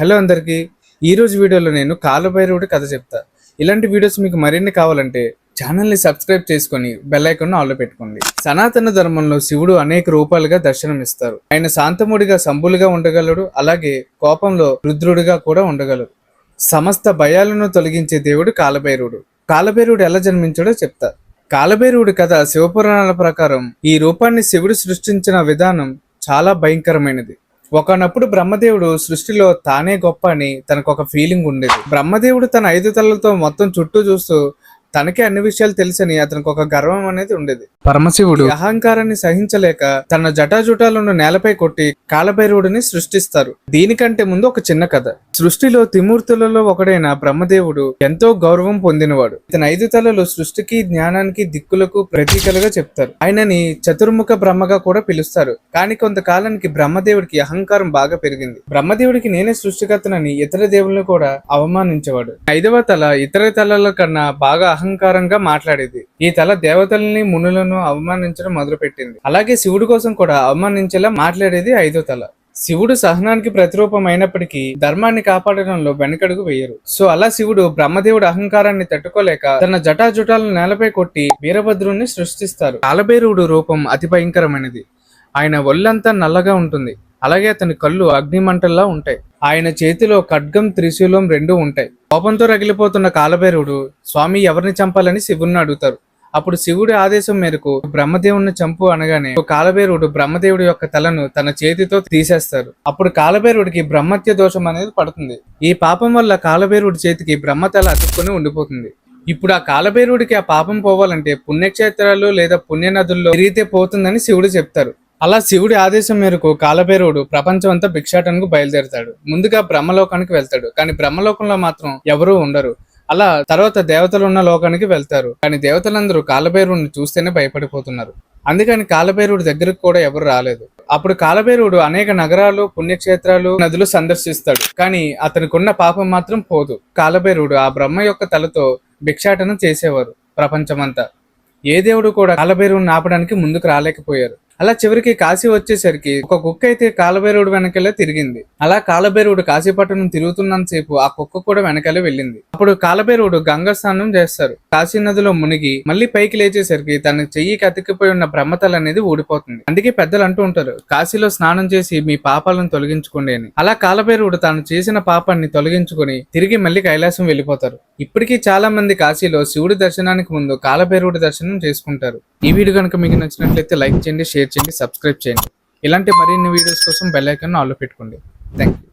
Hello అందరికీ. ఈరోజు వీడియోలో నేను కాలభైరవుడి కథ చెప్తా. ఇలాంటి వీడియోస్ మీకు మరిన్ని కావాలంటే ఛానల్ని సబ్స్క్రైబ్ చేసుకొని బెల్ ఐకాన్ పెట్టుకోండి. సనాతన ధర్మంలో శివుడు అనేక రూపాలుగా దర్శనమిస్తారు. ఆయన శాంతముడిగా సంబులుగా ఉండగలడు. అలాగే కోపంలో రుద్రుడిగా కూడా ఉండగలడు. సమస్త భయాలను తొలగించే దేవుడు కాలభైరవుడు. కాలభైరవుడు ఎలా జన్మించాడో చెప్తా. కాలభైరవుడి కథ శివపురాణాల ప్రకారం ఈ రూపాన్ని శివుడు సృష్టించిన విధానం చాలా భయంకరమైనది. ఒకనప్పుడు బ్రహ్మదేవుడు సృష్టిలో తానే గొప్ప అని తనకు ఒక ఫీలింగ్ ఉండేది. బ్రహ్మదేవుడు తన ఐదు తలలతో మొత్తం చుట్టూ చూస్తూ తనకే అన్ని విషయాలు తెలుసని అతనికి ఒక గర్వం అనేది ఉండేది. పరమశివుడు అహంకారాన్ని సహించలేక తన జటాజుటాలను నేలపై కొట్టి కాలభైరవుడిని సృష్టిస్తారు. దీనికంటే ముందు ఒక చిన్న కథ. సృష్టిలో త్రిమూర్తులలో ఒకడైన బ్రహ్మదేవుడు ఎంతో గౌరవం పొందినవాడు. ఇతని ఐదు తలలు సృష్టికి జ్ఞానానికి దిక్కులకు ప్రతీకలుగా చెప్తారు. ఆయనని చతుర్ముఖ బ్రహ్మగా కూడా పిలుస్తారు. కానీ కొంతకాలానికి బ్రహ్మదేవుడికి అహంకారం బాగా పెరిగింది. బ్రహ్మదేవుడికి నేనే సృష్టికర్తనని ఇతర దేవులను కూడా అవమానించేవాడు. ఐదవ తల ఇతర తలల కన్నా బాగా అహంకారంగా మాట్లాడేది. ఈ తల దేవతల్ని మునులను అవమానించడం మొదలుపెట్టింది. అలాగే శివుడి కోసం కూడా అవమానించేలా మాట్లాడేది ఐదో తల. శివుడు సహనానికి ప్రతిరూపం అయినప్పటికీ ధర్మాన్ని కాపాడడంలో వెనకడుగు వేయరు. సో అలా శివుడు బ్రహ్మదేవుడు అహంకారాన్ని తట్టుకోలేక తన జటాజుటాలను నేలపై కొట్టి వీరభద్రుణ్ణి సృష్టిస్తారు. కాలభైరవుడు రూపం అతి భయంకరమైనది. ఆయన ఒళ్ళంతా నల్లగా ఉంటుంది. అలాగే అతని కళ్ళు అగ్నిమంటల్లా ఉంటాయి. ఆయన చేతిలో ఖడ్గం త్రిశూలం రెండూ ఉంటాయి. కోపంతో రగిలిపోతున్న కాలభైరవుడు స్వామి ఎవరిని చంపాలని శివుణ్ణి అడుగుతారు? అప్పుడు శివుడి ఆదేశం మేరకు బ్రహ్మదేవుని చంపు అనగానే కాలభైరవుడు బ్రహ్మదేవుడి యొక్క తలను తన చేతితో తీసేస్తారు. అప్పుడు కాలభైరవుడికి బ్రహ్మత్య దోషం అనేది పడుతుంది. ఈ పాపం వల్ల కాలభైరవుడి చేతికి బ్రహ్మతల అతుక్కుని ఉండిపోతుంది. ఇప్పుడు ఆ కాలభైరవుడికి ఆ పాపం పోవాలంటే పుణ్యక్షేత్రాలు లేదా పుణ్యనదుల్లో తిరిగితే పోతుందని శివుడు చెప్తారు. అలా శివుడి ఆదేశం మేరకు కాలభైరవుడు ప్రపంచం అంతా భిక్షాటనకు బయలుదేరుతాడు. ముందుగా బ్రహ్మలోకానికి వెళ్తాడు. కానీ బ్రహ్మలోకంలో మాత్రం ఎవరూ ఉండరు. అలా తర్వాత దేవతలు ఉన్న లోకానికి వెళ్తారు. కానీ దేవతలందరూ కాలభైరవుడిని చూస్తేనే భయపడిపోతున్నారు. అందుకని కాలభైరవుడి దగ్గరకు కూడా ఎవరు రాలేదు. అప్పుడు కాలభైరవుడు అనేక నగరాలు పుణ్యక్షేత్రాలు నదులు సందర్శిస్తాడు. కానీ అతనికున్న పాపం మాత్రం పోదు. కాలభైరవుడు ఆ బ్రహ్మ యొక్క తలతో భిక్షాటన చేసేవారు ప్రపంచమంతా. ఏ దేవుడు కూడా కాలభైరవుని ఆపడానికి ముందుకు రాలేకపోయారు. అలా చివరికి కాశీ వచ్చేసరికి ఒక కుక్క అయితే కాలభైరవుడు వెనకలే తిరిగింది. అలా కాలభైరవుడు కాశీపట్నం తిరుగుతున్నంతసేపు ఆ కుక్క కూడా వెనకాలే వెళ్ళింది. అప్పుడు కాలభైరవుడు గంగా స్నానం చేస్తారు. కాశీ నదిలో మునిగి మళ్ళీ పైకి లేచేసరికి తన చెయ్యికి అతికిపోయి ఉన్న బ్రహ్మతల అనేది ఊడిపోతుంది. అందుకే పెద్దలు అంటూ ఉంటారు కాశీలో స్నానం చేసి మీ పాపాలను తొలగించుకోండి అని. అలా కాలభైరవుడు తాను చేసిన పాపాన్ని తొలగించుకొని తిరిగి మళ్ళీ కైలాసం వెళ్ళిపోతారు. ఇప్పటికీ చాలా మంది కాశీలో శివుడి దర్శనానికి ముందు కాలభైరవుడి దర్శనం చేసుకుంటారు. ఈ వీడియో కనుక మీకు నచ్చినట్లయితే లైక్ చేయండి షేర్ చేయండి సబ్స్క్రైబ్ చేయండి. ఇలాంటి మరిన్ని వీడియోస్ కోసం బెల్ ఐకాన్ ఆల్లో పెట్టుకోండి. Thank you